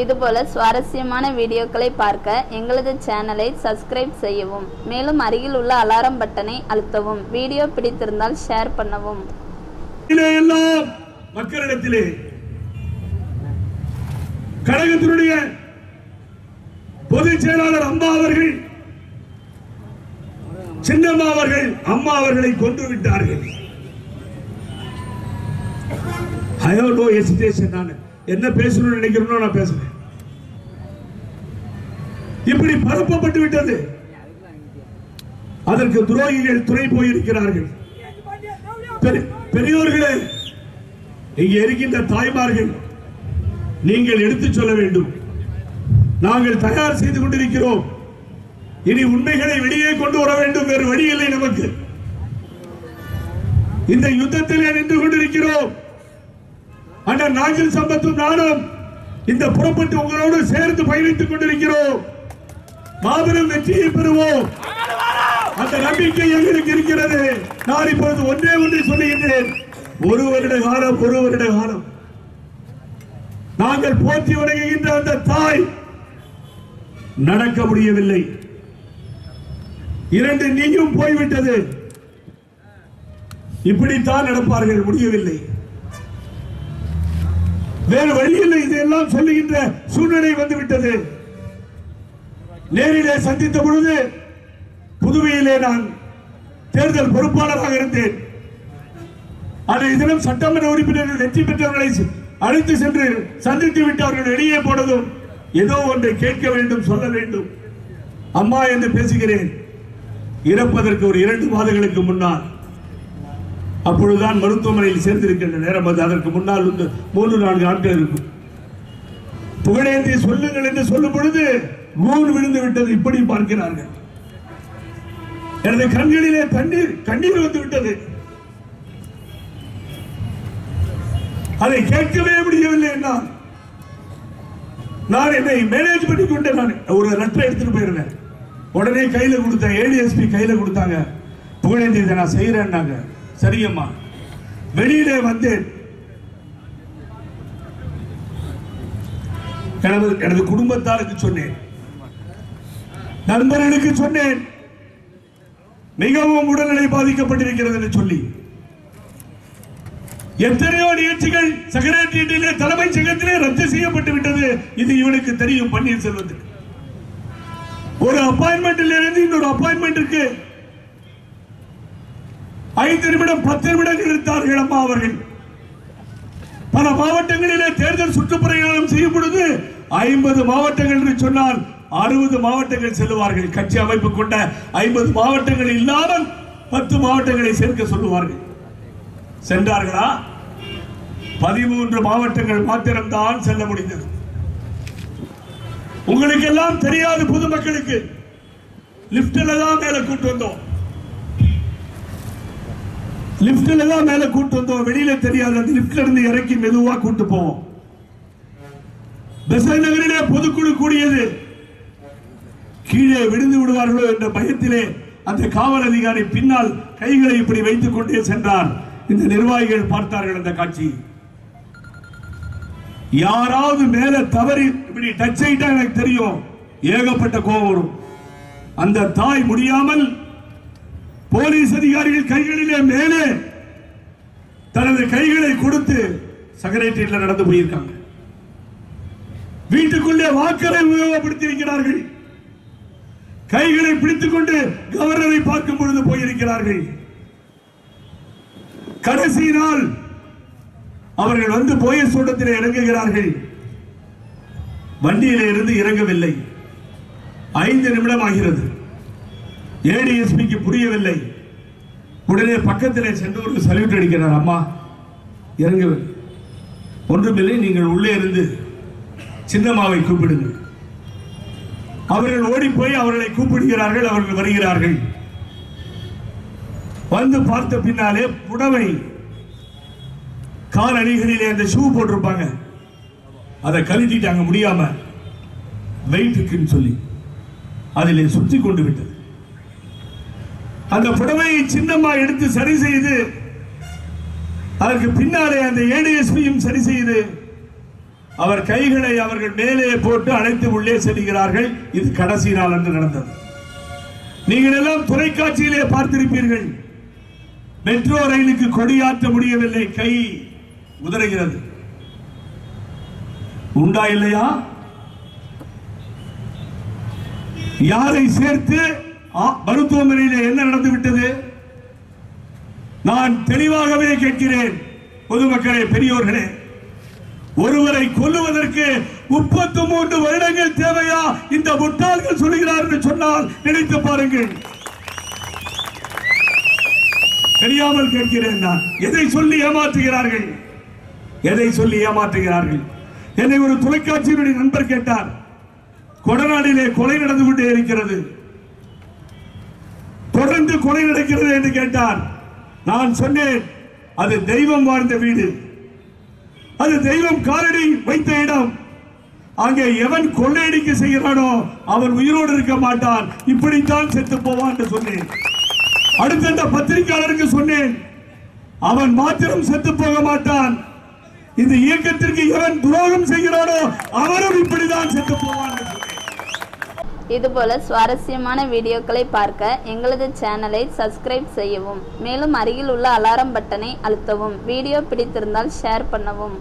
இதுபோல சுவாரஸ்யமான வீடியோக்களை பார்க்க எங்களது சேனலை சப்ஸ்கிரைப் செய்யவும் மேலும் அருகில் உள்ள அலாரம் பட்டனை அழுத்தவும் வீடியோ பிடித்திருந்தால் ஷேர் பண்ணவும். மக்களிடத்திலே கழகத்தினுடைய பொதுச் செயலாளர் அம்மா அவர்கள் சின்னம்மா அவர்கள் அம்மா அவர்களை கொன்று விட்டார்கள். I have no நான். என்ன பேசணும்னு நினைக்கிறோம் நான் பேசுறேன். இப்படி பரப்பப்பட்டு விட்டது. அதற்கு துரோகிகள் துணை போயிருக்கிறார்கள். பெரியோர்களே இங்கே இருக்கின்ற தாய்மார்கள் நீங்கள் எடுத்துச் சொல்ல வேண்டும். நாங்கள் தயார் செய்து கொண்டிருக்கிறோம். இனி உண்மைகளை வெளியே கொண்டு வர வேண்டும். வேறு வழி இல்லை நமக்கு. இந்த யுத்தத்தில் நின்று கொண்டிருக்கிறோம். அண்ணன் நாஞ்சில் சம்பத்தும் நானும் இந்த புறப்பட்டு உங்களோடு சேர்ந்து பயணித்துக் கொண்டிருக்கிறோம். மாபெரும் வெற்றியை பெறுவோம். அந்த நம்பிக்கை எங்களுக்கு இருக்கிறது. நான் இப்பொழுது ஒன்றே ஒன்றை சொல்லுகின்றேன். ஒரு வருட காலம் ஒரு வருட காலம். நாங்கள் போற்றி வணங்குகின்ற அந்த தாய் நடக்க முடியவில்லை. இரண்டு நீயும் போய்விட்டது. இப்படித்தான் நடப்பார்கள் முடியவில்லை. வேறு வழியில் இதையெல்லாம் சொல்லுகின்ற சூழ்நிலை வந்துவிட்டது. நேரிலே சந்தித்த பொழுது புதுவையிலே நான் தேர்தல் பொறுப்பாளராக இருந்தேன். அன்றைய தினம் சட்டமன்ற உறுப்பினர்கள் வெற்றி பெற்றவர்களை அழைத்து சென்று சந்தித்து விட்டு அவர்கள் வெளியே போனதும் ஏதோ ஒன்றை கேட்க வேண்டும் சொல்ல வேண்டும். அம்மா என்று பேசுகிறேன். இறப்பதற்கு ஒரு இரண்டு மாதங்களுக்கு முன்னால் அப்பொழுதுதான் மருத்துவமனையில் சேர்ந்திருக்கின்ற நேரம் அது. அதற்கு முன்னால் வந்து மூன்று நான்கு ஆட்கள் இருக்கும். புகழேந்தி சொல்லுங்கள் என்று சொல்லும் பொழுது மூணு விழுந்து விட்டது இப்படி பார்க்கிறார்கள். எனது கண்களிலே தண்ணீர் கண்ணீர் வந்து விட்டது. அதை கேட்கவே முடியவில்லை என்னால். நான் என்னை மேனேஜ் பண்ணி கொண்டு நான். ஒரு லெட்டர் எடுத்துட்டு போயிருந்தேன். உடனே கையில கொடுத்தேன் ஏடிஎஸ்பி கையில கொடுத்தாங்க. புகழேந்தி இதை நான் செய்யறேன்னாங்க சரியம்மா. வெளியிலே வந்தேன். எனது எனது குடும்பத்தாருக்கு சொன்னேன். நண்பர்களுக்கு சொன்னேன். மிகவும் உடல்நிலை பாதிக்கப்பட்டிருக்கிறது என்று சொல்லி. எத்தனையோ நிகழ்ச்சிகள் செக்ரட்டரியேட்டிலே தலைமைச் சங்கத்திலே ரத்து செய்யப்பட்டு விட்டது. இது இவனுக்கு தெரியும் பன்னீர்செல்வத்துக்கு. ஒரு அப்பாயின்மெண்ட்டில் இருந்து இன்னொரு அப்பாயின்மெண்ட்டுக்கு ஐந்து நிமிடம் பத்து நிமிடங்கள் இருந்தார்கள் அம்மா அவர்கள். பல மாவட்டங்களிலே தேர்தல் சுற்றுப்பிரயாணம் செய்யும் பொழுது ஐம்பது மாவட்டங்கள் என்று சொன்னால் அறுபது மாவட்டங்கள் செல்லுவார்கள். கட்சி அமைப்பு கொண்ட ஐம்பது மாவட்டங்கள் இல்லாமல் பத்து மாவட்டங்களை சேர்க்க சொல்லுவார்கள். சென்றார்களா? பதிமூன்று மாவட்டங்கள் மாத்திரம்தான் செல்ல முடிந்தது. உங்களுக்கு எல்லாம் தெரியாது பொதுமக்களுக்கு. லிப்டில் தான் மேல கூட்டு வந்தோம். லிப்ட்ல தான் மேல கூட்டு வந்தோம். வெளியில தெரியாது. அந்த லிப்ட்ல இருந்து இறக்கி மெதுவா கூட்டு போவோம். பெசல் நகரிலே பொதுக்குழு கூடியது. கீழே விழுந்து விடுவார்களோ என்ற பயத்திலே அந்த காவல் அதிகாரி பின்னால் கைகளை இப்படி வைத்துக் கொண்டே சென்றார். இந்த நிர்வாகிகள் பார்த்தார்கள் அந்த காட்சி. யாராவது மேல தவறி இப்படி டச் ஆயிட்டா எனக்கு தெரியும். ஏகப்பட்ட கோபம் வரும். அந்த தாய் முடியாமல் போலீஸ் அதிகாரிகள் கைகளிலே மேலே தனது கைகளை கொடுத்து செக்ரட்டரியேட்ல நடந்து போயிருக்காங்க. வீட்டுக்குள்ளே வாக்கரை உபயோகப்படுத்தி இருக்கிறார்கள் கைகளை பிடித்துக் கொண்டு கவர்னரை பார்க்கும் பொழுது போயிருக்கிறார்கள். கடைசி நாள் அவர்கள் வந்து போய சூடத்தில் இறங்குகிறார்கள். வண்டியில இருந்து இறங்கவில்லை. ஐந்து நிமிடம் ஆகிறது ஏடிஎஸ்பிக்கு புரியவில்லை. உடனே பக்கத்திலே சென்று ஒரு சல்யூட் அடிக்கிறார். அம்மா இறங்கவில்லை ஒன்றுமில்லை நீங்கள் உள்ளே இருந்து சின்னம்மாவை கூப்பிடுங்கள். அவர்கள் ஓடி போய் அவர்களை கூப்பிடுகிறார்கள் அவர்கள் வருகிறார்கள். வந்து பார்த்த பின்னாலே புடவை கால் அணிகளிலே அந்த ஷூ போட்டிருப்பாங்க. அதை கழட்டிட்டாங்க முடியாம வெயிட்டுக்குன்னு சொல்லி அதிலே சுற்றி கொண்டு விட்டது. அந்த புடவையை சின்னம்மா எடுத்து சரி செய்து அதற்கு பின்னாலே அந்த ஏடிஎஸ்பியும் சரி செய்து அவர் கைகளை அவர்கள் மேலே போட்டு அழைத்து உள்ளே செல்கிறார்கள். இது கடைசி நாள் என்று நடந்தது. நீங்கள் எல்லாம் தொலைக்காட்சியிலே பார்த்திருப்பீர்கள். மெட்ரோ ரயிலுக்கு கொடியாற்ற முடியவில்லை. கை உதறுகிறது. உண்டா இல்லையா? யாரை சேர்த்து மருத்துவமனையில் என்ன நடந்துவிட்டது? நான் தெளிவாகவே கேட்கிறேன் பொதுமக்களே பெரியோர்களே. ஒருவரை கொல்லுவதற்கு முப்பத்தி மூன்று வருடங்கள் தேவையா? இந்த முட்டாள்கள் சொல்லுகிறார் என்று சொன்னால் நினைத்து பாருங்கள். தெரியாமல் கேட்கிறேன் நான். எதை சொல்லி ஏமாற்றுகிறார்கள்? எதை சொல்லி ஏமாற்றுகிறார்கள்? என்னை ஒரு தொலைக்காட்சியினுடைய நண்பர் கேட்டார். கொடநாடிலே கொலை நடந்து கொண்டே இருக்கிறது. தொடர்ந்து கொலை நடக்கிறது என்று கேட்டார். நான் சொன்னேன் அது தெய்வம் வாழ்ந்த வீடு. அது தெய்வம் காலடி வைத்த இடம். அங்கே எவன் கொள்ளையடிக்க செய்கிறானோ அவன் உயிரோடு இருக்க மாட்டான். இப்படித்தான் செத்து போவான் என்று சொன்னேன். அடுத்த அந்த பத்திரிகையாளருக்கு சொன்னேன் அவன் மாத்திரம் செத்து போக மாட்டான். இந்த இயக்கத்திற்கு எவன் துரோகம் செய்கிறானோ அவரும் இப்படிதான் செத்து போவான் என்று சொன்னேன். இதுபோல சுவாரஸ்யமான வீடியோக்களை பார்க்க எங்களது சேனலை சப்ஸ்கிரைப் செய்யவும் மேலும் அருகில் உள்ள அலாரம் பட்டனை அழுத்தவும் வீடியோ பிடித்திருந்தால் ஷேர் பண்ணவும்.